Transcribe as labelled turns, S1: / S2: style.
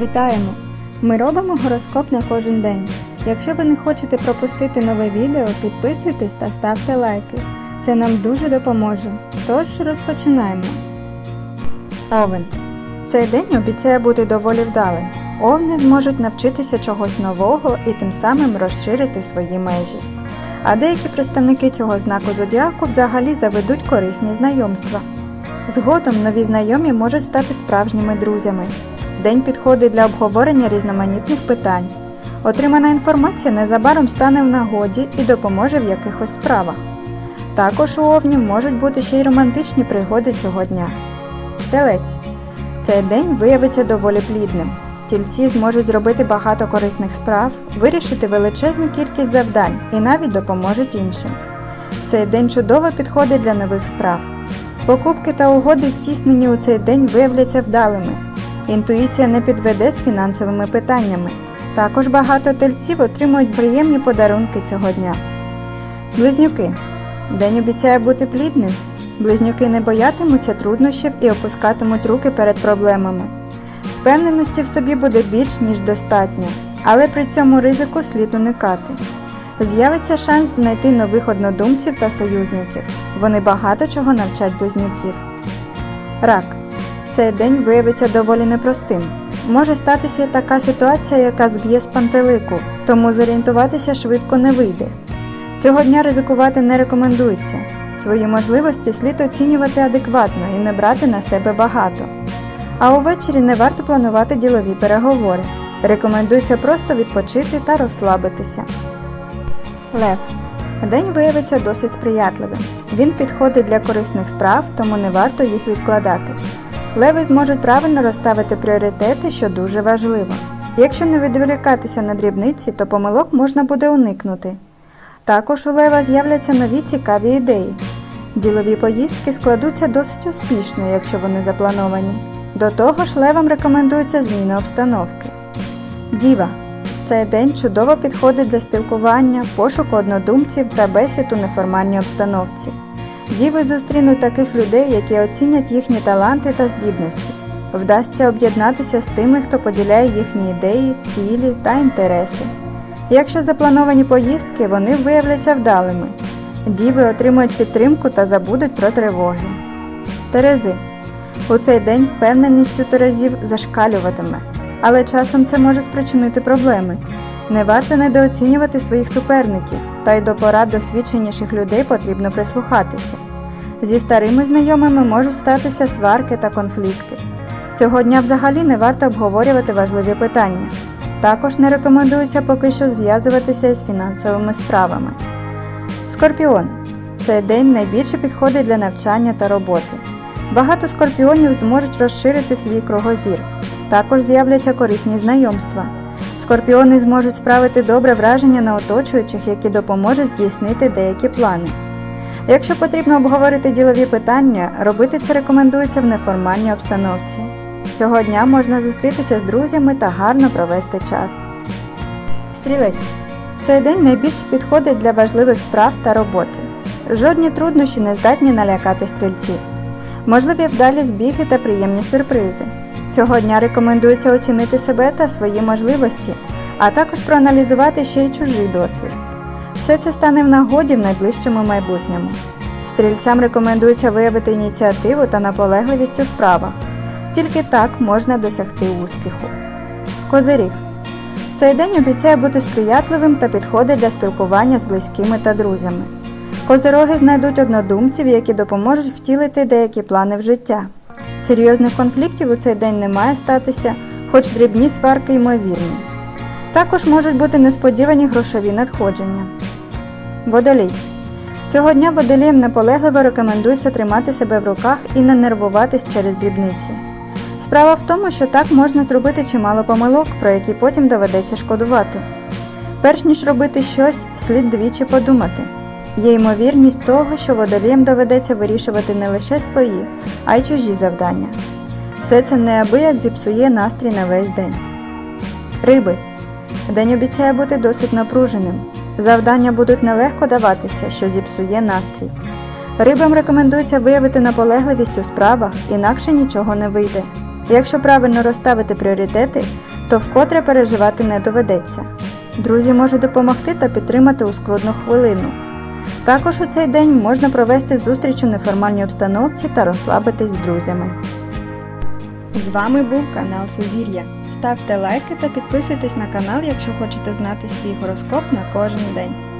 S1: Вітаємо! Ми робимо гороскоп на кожен день. Якщо ви не хочете пропустити нове відео, підписуйтесь та ставте лайки. Це нам дуже допоможе. Тож розпочинаємо. Овен. Цей день обіцяє бути доволі вдалим. Овни зможуть навчитися чогось нового і тим самим розширити свої межі. А деякі представники цього знаку зодіаку взагалі заведуть корисні знайомства. Згодом нові знайомі можуть стати справжніми друзями. День підходить для обговорення різноманітних питань. Отримана інформація незабаром стане в нагоді і допоможе в якихось справах. Також у Овнів можуть бути ще й романтичні пригоди цього дня. Телець. Цей день виявиться доволі плідним. Тільці зможуть зробити багато корисних справ, вирішити величезну кількість завдань і навіть допоможуть іншим. Цей день чудово підходить для нових справ. Покупки та угоди, здійснені у цей день, виявляться вдалими. Інтуїція не підведе з фінансовими питаннями. Також багато тельців отримують приємні подарунки цього дня. Близнюки. День обіцяє бути плідним. Близнюки не боятимуться труднощів і опускатимуть руки перед проблемами. Впевненості в собі буде більш ніж достатньо, але при цьому ризику слід уникати. З'явиться шанс знайти нових однодумців та союзників. Вони багато чого навчать близнюків. Рак. Цей день виявиться доволі непростим. Може статися така ситуація, яка зб'є з пантелику, тому зорієнтуватися швидко не вийде. Цього дня ризикувати не рекомендується. Свої можливості слід оцінювати адекватно і не брати на себе багато. А увечері не варто планувати ділові переговори. Рекомендується просто відпочити та розслабитися. Лев. День виявиться досить сприятливим. Він підходить для корисних справ, тому не варто їх відкладати. Леви зможуть правильно розставити пріоритети, що дуже важливо. Якщо не відволікатися на дрібниці, то помилок можна буде уникнути. Також у Лева з'являться нові цікаві ідеї. Ділові поїздки складуться досить успішно, якщо вони заплановані. До того ж, левам рекомендується зміна обстановки. Діва. Цей день чудово підходить для спілкування, пошуку однодумців та бесід у неформальній обстановці. Діви зустрінуть таких людей, які оцінять їхні таланти та здібності. Вдасться об'єднатися з тими, хто поділяє їхні ідеї, цілі та інтереси. Якщо заплановані поїздки, вони виявляться вдалими. Діви отримують підтримку та забудуть про тривоги. Терези. У цей день впевненість у терезів зашкалюватиме, але часом це може спричинити проблеми. Не варто недооцінювати своїх суперників, та й до порад досвідченіших людей потрібно прислухатися. Зі старими знайомими можуть статися сварки та конфлікти. Цього дня взагалі не варто обговорювати важливі питання. Також не рекомендується поки що зв'язуватися із фінансовими справами. Скорпіон. Цей день найбільше підходить для навчання та роботи. Багато скорпіонів зможуть розширити свій кругозір. Також з'являться корисні знайомства. Скорпіони зможуть справити добре враження на оточуючих, які допоможуть здійснити деякі плани. Якщо потрібно обговорити ділові питання, робити це рекомендується в неформальній обстановці. Цього дня можна зустрітися з друзями та гарно провести час. Стрілець. Цей день найбільше підходить для важливих справ та роботи. Жодні труднощі не здатні налякати стрільців. Можливі вдалі збіги та приємні сюрпризи. Цього дня рекомендується оцінити себе та свої можливості, а також проаналізувати ще й чужий досвід. Все це стане в нагоді в найближчому майбутньому. Стрільцям рекомендується виявити ініціативу та наполегливість у справах. Тільки так можна досягти успіху. Козиріг. Цей день обіцяє бути сприятливим та підходить для спілкування з близькими та друзями. Козироги знайдуть однодумців, які допоможуть втілити деякі плани в життя. Серйозних конфліктів у цей день не має статися, хоч дрібні сварки ймовірні. Також можуть бути несподівані грошові надходження. Водолій. Цього дня водоліям наполегливо рекомендується тримати себе в руках і не нервуватись через дрібниці. Справа в тому, що так можна зробити чимало помилок, про які потім доведеться шкодувати. Перш ніж робити щось, слід двічі подумати. Є ймовірність того, що водоліям доведеться вирішувати не лише свої, а й чужі завдання. Все це неабияк зіпсує настрій на весь день. Риби. День обіцяє бути досить напруженим. Завдання будуть нелегко даватися, що зіпсує настрій. Рибам рекомендується виявити наполегливість у справах, інакше нічого не вийде. Якщо правильно розставити пріоритети, то вкотре переживати не доведеться. Друзі можуть допомогти та підтримати у скрутну хвилину. Також у цей день можна провести зустріч у неформальній обстановці та розслабитись з друзями. З вами був канал Сузір'я. Ставте лайки та підписуйтесь на канал, якщо хочете знати свій гороскоп на кожен день.